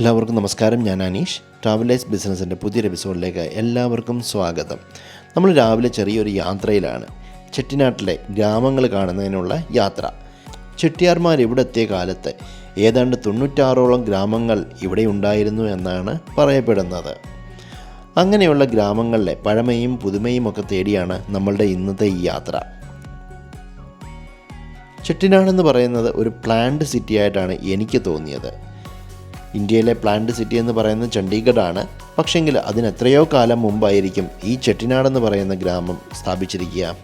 എല്ലാവർക്കും നമസ്കാരം. ഞാൻ അനീഷ്. ട്രാവലേഴ്സ് ബിസിനസ്സിന്റെ പുതിയൊരു എപ്പിസോഡിലേക്ക് എല്ലാവർക്കും സ്വാഗതം. നമ്മൾ രാവിലെ ചെറിയൊരു യാത്രയിലാണ്. ചെട്ടിനാട്ടിലെ ഗ്രാമങ്ങൾ കാണുന്നതിനുള്ള യാത്ര. ചെട്ടിയാർമാർ ഇവിടെ എത്തിയ കാലത്ത് ഏതാണ്ട് തൊണ്ണൂറ്റാറോളം ഗ്രാമങ്ങൾ ഇവിടെ ഉണ്ടായിരുന്നു എന്നാണ് പറയപ്പെടുന്നത്. അങ്ങനെയുള്ള ഗ്രാമങ്ങളിലെ പഴമയും പുതുമയും ഒക്കെ തേടിയാണ് നമ്മളുടെ ഇന്നത്തെ ഈ യാത്ര. ചെട്ടിനാടെന്ന് പറയുന്നത് ഒരു പ്ലാൻഡ് സിറ്റി ആയിട്ടാണ് എനിക്ക് തോന്നിയത്. ഇന്ത്യയിലെ പ്ലാന്റ് സിറ്റി എന്ന് പറയുന്നത് ചണ്ഡീഗഡാണ്. പക്ഷെങ്കിൽ അതിന് എത്രയോ കാലം മുമ്പായിരിക്കും ഈ ചെട്ടിനാടെന്ന് പറയുന്ന ഗ്രാമം സ്ഥാപിച്ചിരിക്കുക.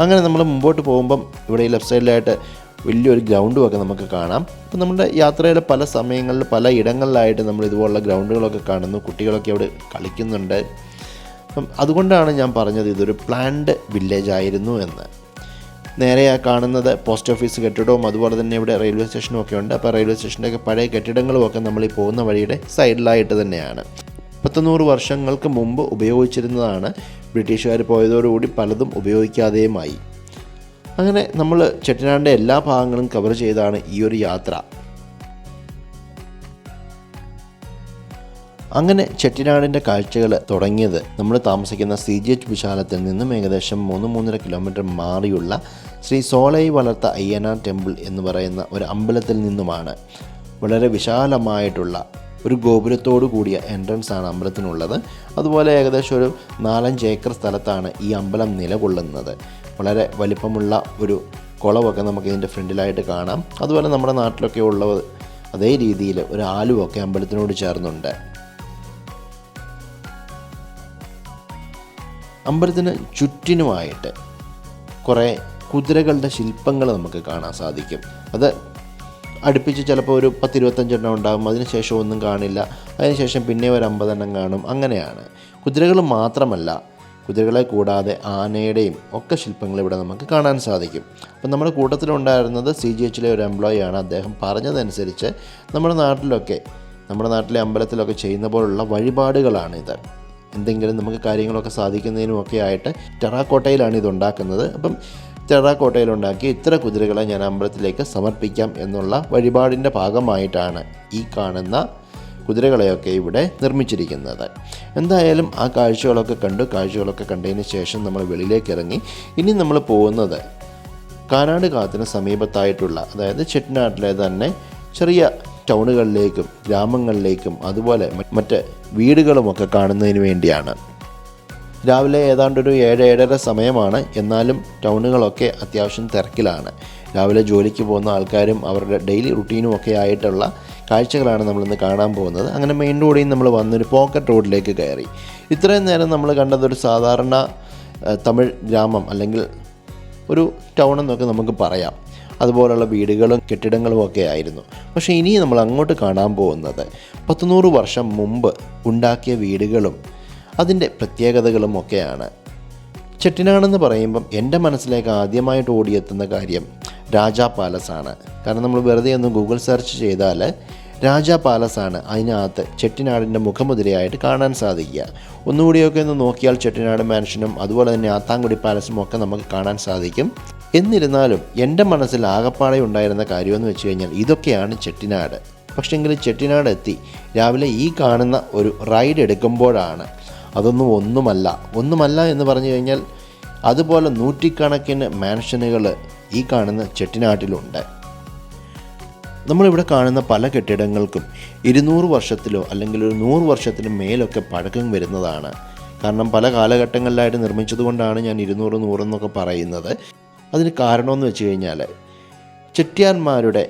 അങ്ങനെ നമ്മൾ മുമ്പോട്ട് പോകുമ്പം ഇവിടെ ഈ ലെഫ്റ്റ് സൈഡിലായിട്ട് വലിയൊരു ഗ്രൗണ്ടും ഒക്കെ നമുക്ക് കാണാം. അപ്പോൾ നമ്മുടെ യാത്രയിലെ പല സമയങ്ങളിൽ പല ഇടങ്ങളിലായിട്ട് നമ്മൾ ഇതുപോലുള്ള ഗ്രൗണ്ടുകളൊക്കെ കാണുന്നു. കുട്ടികളൊക്കെ അവിടെ കളിക്കുന്നുണ്ട്. അപ്പം അതുകൊണ്ടാണ് ഞാൻ പറഞ്ഞത് ഇതൊരു പ്ലാൻഡ് വില്ലേജ് ആയിരുന്നു എന്ന്. നേരെ ആ കാണുന്നത് പോസ്റ്റ് ഓഫീസ് കെട്ടിടവും അതുപോലെ തന്നെ ഇവിടെ റെയിൽവേ സ്റ്റേഷനും ഒക്കെ ഉണ്ട്. അപ്പോൾ റെയിൽവേ സ്റ്റേഷന്റെയൊക്കെ പഴയ കെട്ടിടങ്ങളും ഒക്കെ നമ്മൾ ഈ പോകുന്ന വഴിയുടെ സൈഡിലായിട്ട് തന്നെയാണ്. പത്തുനൂറ് വർഷങ്ങൾക്ക് മുമ്പ് ഉപയോഗിച്ചിരുന്നതാണ് ബ്രിട്ടീഷുകാർ പോയതോടുകൂടി പലതും ഉപയോഗിക്കാതെയുമായി. അങ്ങനെ നമ്മൾ ചെട്ടിനാടിന്റെ എല്ലാ ഭാഗങ്ങളും കവർ ചെയ്താണ് ഈ ഒരു യാത്ര. അങ്ങനെ ചെട്ടിനാടിന്റെ കാഴ്ചകൾ തുടങ്ങിയത് നമ്മൾ താമസിക്കുന്ന സി ജി എച്ച് വിശാലത്തിൽ നിന്നും ഏകദേശം മൂന്ന് മൂന്നര കിലോമീറ്റർ മാറിയുള്ള ശ്രീ സോളൈ വളർത്ത അയ്യനാർ ടെമ്പിൾ എന്ന് പറയുന്ന ഒരു അമ്പലത്തിൽ നിന്നുമാണ് വളരെ വിശാലമായിട്ടുള്ള ഒരു ഗോപുരത്തോടു കൂടിയ എൻട്രൻസ് ആണ് അമ്പലത്തിനുള്ളത്. അതുപോലെ ഏകദേശം ഒരു നാലഞ്ച് ഏക്കർ സ്ഥലത്താണ് ഈ അമ്പലം നിലകൊള്ളുന്നത്. വളരെ വലിപ്പമുള്ള ഒരു കുളമൊക്കെ നമുക്ക് ഇതിന്റെ ഫ്രണ്ടിലായിട്ട് കാണാം. അതുപോലെ നമ്മുടെ നാട്ടിലൊക്കെ ഉള്ളത് അതേ രീതിയിൽ ഒരു ആലുവൊക്കെ അമ്പലത്തിനോട് ചേർന്നുണ്ട്. അമ്പലത്തിന് ചുറ്റിനുമായിട്ട് കുറേ കുതിരകളുടെ ശില്പങ്ങൾ നമുക്ക് കാണാൻ സാധിക്കും. അത് അടുപ്പിച്ച് ചിലപ്പോൾ ഒരു പത്തിരുപത്തഞ്ചെണ്ണം ഉണ്ടാകും. അതിനുശേഷം ഒന്നും കാണില്ല. അതിനുശേഷം പിന്നെ ഒരു അമ്പതെണ്ണം കാണും. അങ്ങനെയാണ്. കുതിരകൾ മാത്രമല്ല കുതിരകളെ കൂടാതെ ആനയുടെയും ഒക്കെ ശില്പങ്ങൾ ഇവിടെ നമുക്ക് കാണാൻ സാധിക്കും. അപ്പം നമ്മുടെ കൂട്ടത്തിലുണ്ടായിരുന്നത് സി ജി എച്ചിലെ ഒരു എംപ്ലോയി ആണ്. അദ്ദേഹം പറഞ്ഞതനുസരിച്ച് നമ്മുടെ നാട്ടിലൊക്കെ നമ്മുടെ നാട്ടിലെ അമ്പലത്തിലൊക്കെ ചെയ്യുന്ന പോലുള്ള വഴിപാടുകളാണിത്. എന്തെങ്കിലും നമുക്ക് കാര്യങ്ങളൊക്കെ സാധിക്കുന്നതിനും ഒക്കെ ആയിട്ട് ടെറാക്കോട്ടയിലാണ് ഇത് ഉണ്ടാക്കുന്നത് അപ്പം ടെറാക്കോട്ടയിൽ ഉണ്ടാക്കി ഇത്ര കുതിരകളെ ഞാൻ അമ്പലത്തിലേക്ക് സമർപ്പിക്കാം എന്നുള്ള വഴിപാടിന്റെ ഭാഗമായിട്ടാണ് ഈ കാണുന്ന കുതിരകളെയൊക്കെ ഇവിടെ നിർമ്മിച്ചിരിക്കുന്നത്. എന്തായാലും ആ കാഴ്ചകളൊക്കെ കണ്ടു. കാഴ്ചകളൊക്കെ കണ്ടതിന് ശേഷം നമ്മൾ വെളിയിലേക്ക് ഇറങ്ങി. ഇനി നമ്മൾ പോകുന്നത് കാനാട് കാത്തിന് സമീപത്തായിട്ടുള്ള അതായത് ചെട്ടിനാട്ടിലെ തന്നെ ചെറിയ ടൗണുകളിലേക്കും ഗ്രാമങ്ങളിലേക്കും അതുപോലെ മറ്റ് വീടുകളുമൊക്കെ കാണുന്നതിന് വേണ്ടിയാണ്. രാവിലെ ഏതാണ്ട് ഒരു ഏഴ് ഏഴര സമയമാണ്. എന്നാലും ടൗണുകളൊക്കെ അത്യാവശ്യം തിരക്കിലാണ്. രാവിലെ ജോലിക്ക് പോകുന്ന ആൾക്കാരും അവരുടെ ഡെയിലി റുട്ടീനും ഒക്കെ ആയിട്ടുള്ള കാഴ്ചകളാണ് നമ്മളിന്ന് കാണാൻ പോകുന്നത്. അങ്ങനെ മെയിൻ റോഡിൽ നമ്മൾ വന്നൊരു പോക്കറ്റ് റോഡിലേക്ക് കയറി. ഇത്രയും നേരം നമ്മൾ കണ്ടതൊരു സാധാരണ തമിഴ് ഗ്രാമം അല്ലെങ്കിൽ ഒരു ടൗൺ എന്നൊക്കെ നമുക്ക് പറയാം. അതുപോലുള്ള വീടുകളും കെട്ടിടങ്ങളും ഒക്കെ ആയിരുന്നു. പക്ഷേ ഇനി നമ്മൾ അങ്ങോട്ട് കാണാൻ പോകുന്നത് പത്തുനൂറ് വർഷം മുമ്പ് ഉണ്ടാക്കിയ വീടുകളും അതിന്റെ പ്രത്യേകതകളും ഒക്കെയാണ്. ചെട്ടിനാടെന്ന് പറയുമ്പം എന്റെ മനസ്സിലേക്ക് ആദ്യമായിട്ട് ഓടിയെത്തുന്ന കാര്യം രാജാ പാലസാണ് കാരണം നമ്മൾ വെറുതെ ഒന്ന് ഗൂഗിൾ സെർച്ച് ചെയ്താൽ രാജാ പാലസാണ് അതിനകത്ത് ചെട്ടിനാടിന്റെ മുഖമുദ്രയായിട്ട് കാണാൻ സാധിക്കുക. ഒന്നുകൂടിയൊക്കെ ഒന്ന് നോക്കിയാൽ ചെട്ടിനാട് മാൻഷനും അതുപോലെ തന്നെ ആത്താങ്കുടി പാലസും ഒക്കെ നമുക്ക് കാണാൻ സാധിക്കും. എന്നിരുന്നാലും എന്റെ മനസ്സിൽ ആകപ്പാടെ ഉണ്ടായിരുന്ന കാര്യമെന്ന് വെച്ച് കഴിഞ്ഞാൽ ഇതൊക്കെയാണ് ചെട്ടിനാട്. പക്ഷേങ്കിൽ ചെട്ടിനാട് എത്തി രാവിലെ ഈ കാണുന്ന ഒരു റൈഡ് എടുക്കുമ്പോഴാണ്. അതൊന്നും ഒന്നുമല്ല. ഒന്നുമല്ല എന്ന് പറഞ്ഞു കഴിഞ്ഞാൽ അതുപോലെ നൂറ്റിക്കണക്കിന് മാൻഷനുകൾ ഈ കാണുന്ന ചെട്ടിനാട്ടിലുണ്ട്. നമ്മളിവിടെ കാണുന്ന പല കെട്ടിടങ്ങൾക്കും ഇരുന്നൂറ് വർഷത്തിലോ അല്ലെങ്കിൽ ഒരു നൂറ് വർഷത്തിന് മേലൊക്കെ പഴക്കം വരുന്നതാണ്. കാരണം പല കാലഘട്ടങ്ങളിലായിട്ട് നിർമ്മിച്ചതുകൊണ്ടാണ് ഞാൻ ഇരുന്നൂറ് നൂറെന്നൊക്കെ പറയുന്നത്. അതിന് കാരണമെന്ന് വെച്ച് കഴിഞ്ഞാൽ ചെട്ടിയാന്മാരുടെ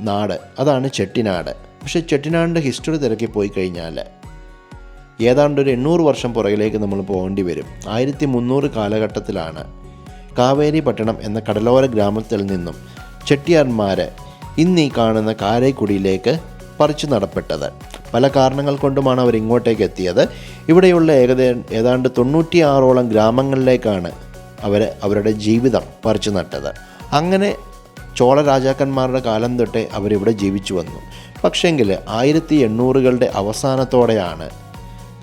നാട് അതാണ് ചെട്ടിനാട്. പക്ഷേ ചെട്ടിനാടിന്റെ ഹിസ്റ്ററി തിരക്കി പോയി കഴിഞ്ഞാൽ ഏതാണ്ട് ഒരു എണ്ണൂറ് വർഷം പുറകിലേക്ക് നമ്മൾ പോകേണ്ടി വരും. ആയിരത്തി മുന്നൂറ് കാലഘട്ടത്തിലാണ് കാവേരി പട്ടണം എന്ന കടലോര ഗ്രാമത്തിൽ നിന്നും ചെട്ടിയാന്മാർ ഇന്ന് ഈ കാണുന്ന കാരൈക്കുടിയിലേക്ക് പറിച്ചു നടപ്പെട്ടത്. പല കാരണങ്ങൾ കൊണ്ടുമാണ് അവർ ഇങ്ങോട്ടേക്ക് എത്തിയത്. ഇവിടെയുള്ള ഏകദേശം ഏതാണ്ട് തൊണ്ണൂറ്റിയാറോളം ഗ്രാമങ്ങളിലേക്കാണ് അവർ അവരുടെ ജീവിതം പറിച്ചു നട്ടത്. അങ്ങനെ ചോള രാജാക്കന്മാരുടെ കാലം തൊട്ടേ അവരിവിടെ ജീവിച്ചു വന്നു. പക്ഷേങ്കിൽ ആയിരത്തി എണ്ണൂറുകളുടെ അവസാനത്തോടെയാണ്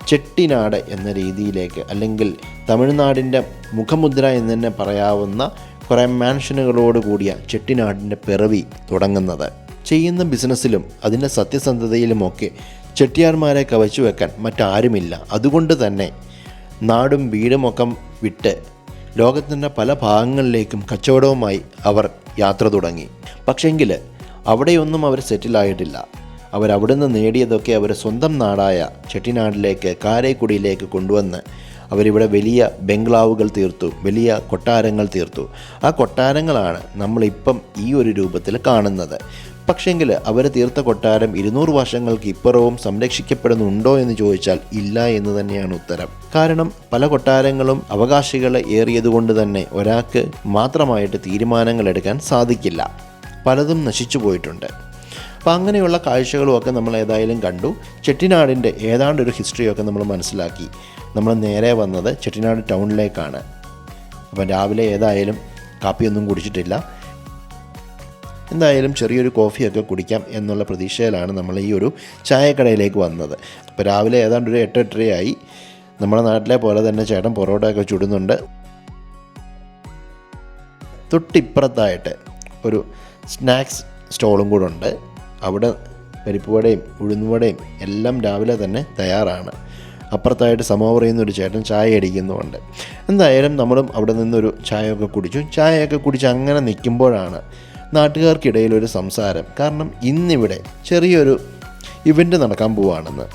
ചെട്ടിനാട് എന്ന രീതിയിലേക്ക് അല്ലെങ്കിൽ തമിഴ്നാടിന്റെ മുഖമുദ്ര എന്ന് തന്നെ പറയാവുന്ന കുറേ മാൻഷനുകളോട് കൂടിയ ചെട്ടിനാടിന്റെ പിറവി തുടങ്ങുന്നത്. ചെയ്യുന്ന ബിസിനസ്സിലും അതിന്റെ സത്യസന്ധതയിലുമൊക്കെ ചെട്ടിയാർമാരെ കവച്ചു വെക്കാൻ മറ്റാരുമില്ല. അതുകൊണ്ട് തന്നെ നാടും വീടുമൊക്കെ വിട്ട് ലോകത്തിന്റെ പല ഭാഗങ്ങളിലേക്കും കച്ചവടവുമായി അവർ യാത്ര തുടങ്ങി. പക്ഷെങ്കിൽ അവിടെയൊന്നും അവർ സെറ്റിലായിട്ടില്ല അവരവിടുന്ന് നേടിയതൊക്കെ അവർ സ്വന്തം നാടായ ചെട്ടിനാടിലേക്ക് കാരേക്കുടിയിലേക്ക് കൊണ്ടുവന്ന് അവരിവിടെ വലിയ ബംഗ്ലാവുകൾ തീർത്തു വലിയ കൊട്ടാരങ്ങൾ തീർത്തു. ആ കൊട്ടാരങ്ങളാണ് നമ്മളിപ്പം ഈ ഒരു രൂപത്തിൽ കാണുന്നത്. പക്ഷെങ്കിൽ അവർ തീർത്ത കൊട്ടാരം ഇരുന്നൂറ് വർഷങ്ങൾക്ക് ഇപ്പുറവും സംരക്ഷിക്കപ്പെടുന്നുണ്ടോ എന്ന് ചോദിച്ചാൽ ഇല്ല എന്ന് തന്നെയാണ് ഉത്തരം. കാരണം പല കൊട്ടാരങ്ങളും അവകാശികളെ ഏറിയതുകൊണ്ട് തന്നെ ഒരാൾക്ക് മാത്രമായിട്ട് തീരുമാനങ്ങൾ എടുക്കാൻ സാധിക്കില്ല. പലതും നശിച്ചു പോയിട്ടുണ്ട്. അപ്പം അങ്ങനെയുള്ള കാഴ്ചകളുമൊക്കെ നമ്മൾ ഏതായാലും കണ്ടു. ചെട്ടിനാടിന്റെ ഏതാണ്ട് ഒരു ഹിസ്റ്ററിയൊക്കെ നമ്മൾ മനസ്സിലാക്കി. നമ്മൾ നേരെ വന്നത് ചെട്ടിനാട് ടൗണിലേക്കാണ്. അപ്പം രാവിലെ ഏതായാലും കാപ്പിയൊന്നും കുടിച്ചിട്ടില്ല. എന്തായാലും ചെറിയൊരു കോഫിയൊക്കെ കുടിക്കാം എന്നുള്ള പ്രതീക്ഷയിലാണ് നമ്മൾ ഈ ഒരു ചായക്കടയിലേക്ക് വന്നത്. അപ്പോൾ രാവിലെ ഏതാണ്ട് ഒരു എട്ട് എട്ടരയായി നമ്മുടെ നാട്ടിലെ പോലെ തന്നെ ചേട്ടൻ പൊറോട്ടയൊക്കെ ചുടുന്നുണ്ട്. തൊട്ടിപ്പുറത്തായിട്ട് ഒരു സ്നാക്സ് സ്റ്റോളും കൂടെ ഉണ്ട്. അവിടെ പരിപ്പുവടയും ഉഴുന്നുവടയും എല്ലാം രാവിലെ തന്നെ തയ്യാറാണ്. അപ്പുറത്തായിട്ട് സമോവർ ചെയ്യുന്ന ഒരു ചേട്ടൻ ചായ അടിക്കുന്നുമുണ്ട്. എന്തായാലും നമ്മളും അവിടെ നിന്നൊരു ചായയൊക്കെ കുടിച്ചു. ചായയൊക്കെ കുടിച്ച് അങ്ങനെ നിൽക്കുമ്പോഴാണ് നാട്ടുകാർക്കിടയിൽ ഒരു സംസാരം. കാരണം ഇന്നിവിടെ ചെറിയൊരു ഇവന്റ് നടക്കാൻ പോവുകയാണെന്ന്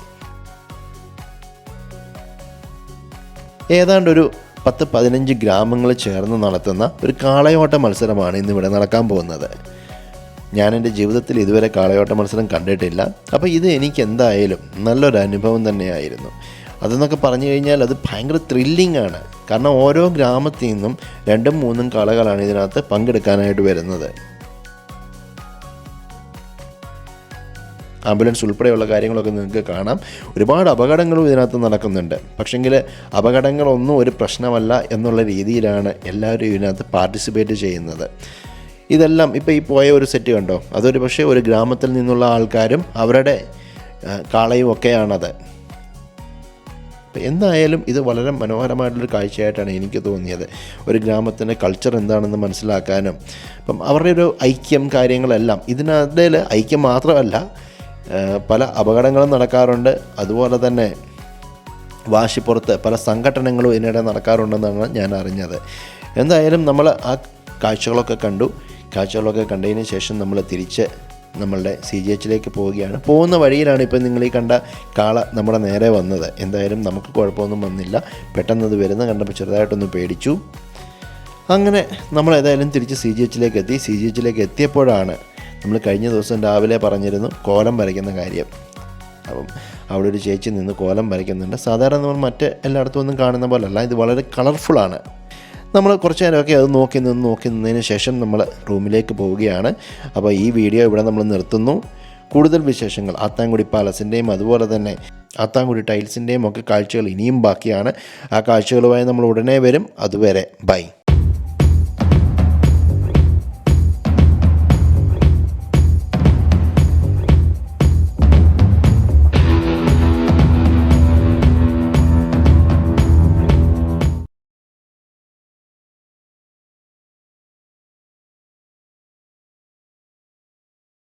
ഏതാണ്ടൊരു പത്ത് പതിനഞ്ച് ഗ്രാമങ്ങൾ ചേർന്ന് നടത്തുന്ന ഒരു കാളയോട്ട മത്സരമാണ് ഇന്നിവിടെ നടക്കാൻ പോകുന്നത്. ഞാൻ എന്റെ ജീവിതത്തിൽ ഇതുവരെ കാളയോട്ട മത്സരം കണ്ടിട്ടില്ല. അപ്പോൾ ഇത് എനിക്ക് എന്തായാലും നല്ലൊരു അനുഭവം തന്നെയായിരുന്നു. അതെന്നൊക്കെ പറഞ്ഞു കഴിഞ്ഞാൽ അത് ഭയങ്കര ത്രില്ലിംഗ് ആണ്. കാരണം ഓരോ ഗ്രാമത്തിൽ നിന്നും രണ്ടും മൂന്നും കാളകളാണ് ഇതിനകത്ത് പങ്കെടുക്കാനായിട്ട് വരുന്നത്. ആംബുലൻസ് ഉൾപ്പെടെയുള്ള കാര്യങ്ങളൊക്കെ നിങ്ങൾക്ക് കാണാം. ഒരുപാട് അപകടങ്ങളും ഇതിനകത്ത് നടക്കുന്നുണ്ട്. പക്ഷെങ്കിൽ അപകടങ്ങളൊന്നും ഒരു പ്രശ്നമല്ല എന്നുള്ള രീതിയിലാണ് എല്ലാവരും ഇതിനകത്ത് പാർട്ടിസിപ്പേറ്റ് ചെയ്യുന്നത്. ഇതെല്ലാം ഇപ്പോൾ ഈ പോയ ഒരു സെറ്റ് കണ്ടോ? അതൊരു പക്ഷേ ഒരു ഗ്രാമത്തിൽ നിന്നുള്ള ആൾക്കാരും അവരുടെ കാളയും ഒക്കെയാണത്. എന്തായാലും ഇത് വളരെ മനോഹരമായിട്ടുള്ളൊരു കാഴ്ചയായിട്ടാണ് എനിക്ക് തോന്നിയത്. ഒരു ഗ്രാമത്തിന്റെ കൾച്ചർ എന്താണെന്ന് മനസ്സിലാക്കാനും അപ്പം അവരുടെ ഒരു ഐക്യം കാര്യങ്ങളെല്ലാം ഇതിനിടയിൽ ഐക്യം മാത്രമല്ല പല അപകടങ്ങളും നടക്കാറുണ്ട്. അതുപോലെ തന്നെ വാശിപ്പുറത്ത് പല സംഘടനകളും ഇതിനിടെ നടക്കാറുണ്ടെന്നാണ് ഞാൻ അറിഞ്ഞത്. എന്തായാലും നമ്മൾ ആ കാഴ്ചകളൊക്കെ കണ്ടു. കാഴ്ചകളൊക്കെ കണ്ടതിന് ശേഷം നമ്മൾ തിരിച്ച് നമ്മളുടെ സി ജി എച്ചിലേക്ക് പോവുകയാണ്. പോകുന്ന വഴിയിലാണ് ഇപ്പം നിങ്ങൾ ഈ കണ്ട കാള നമ്മുടെ നേരെ വന്നത്. എന്തായാലും നമുക്ക് കുഴപ്പമൊന്നും വന്നില്ല. പെട്ടെന്ന് അത് വരുന്ന. കണ്ടപ്പോൾ ചെറുതായിട്ടൊന്ന് പേടിച്ചു. അങ്ങനെ നമ്മൾ ഏതായാലും തിരിച്ച് സി ജി എച്ചിലേക്ക് എത്തി. സി ജി എച്ചിലേക്ക് എത്തിയപ്പോഴാണ് നമ്മൾ കഴിഞ്ഞ ദിവസം രാവിലെ പറഞ്ഞിരുന്നു കോലം വരയ്ക്കുന്ന കാര്യം. അപ്പം അവിടെ ഒരു ചേച്ചി നിന്ന് കോലം വരയ്ക്കുന്നുണ്ട്. സാധാരണ നമ്മൾ മറ്റ് എല്ലായിടത്തും ഒന്നും കാണുന്ന പോലല്ല. ഇത് വളരെ കളർഫുള്ളാണ് നമ്മൾ കുറച്ച് നേരമൊക്കെ അത് നോക്കി നിന്ന് നോക്കി നിന്നതിന് ശേഷം നമ്മൾ റൂമിലേക്ക് പോവുകയാണ്. അപ്പോൾ ഈ വീഡിയോ ഇവിടെ നമ്മൾ നിർത്തുന്നു. കൂടുതൽ വിശേഷങ്ങൾ ആത്താങ്കുടി പാലസിന്റെയും അതുപോലെ തന്നെ ആത്താങ്കുടി ടൈൽസിന്റെയും ഒക്കെ കാഴ്ചകൾ ഇനിയും ബാക്കിയാണ്. ആ കാഴ്ചകളുമായി നമ്മൾ ഉടനെ വരും. അതുവരെ ബൈ.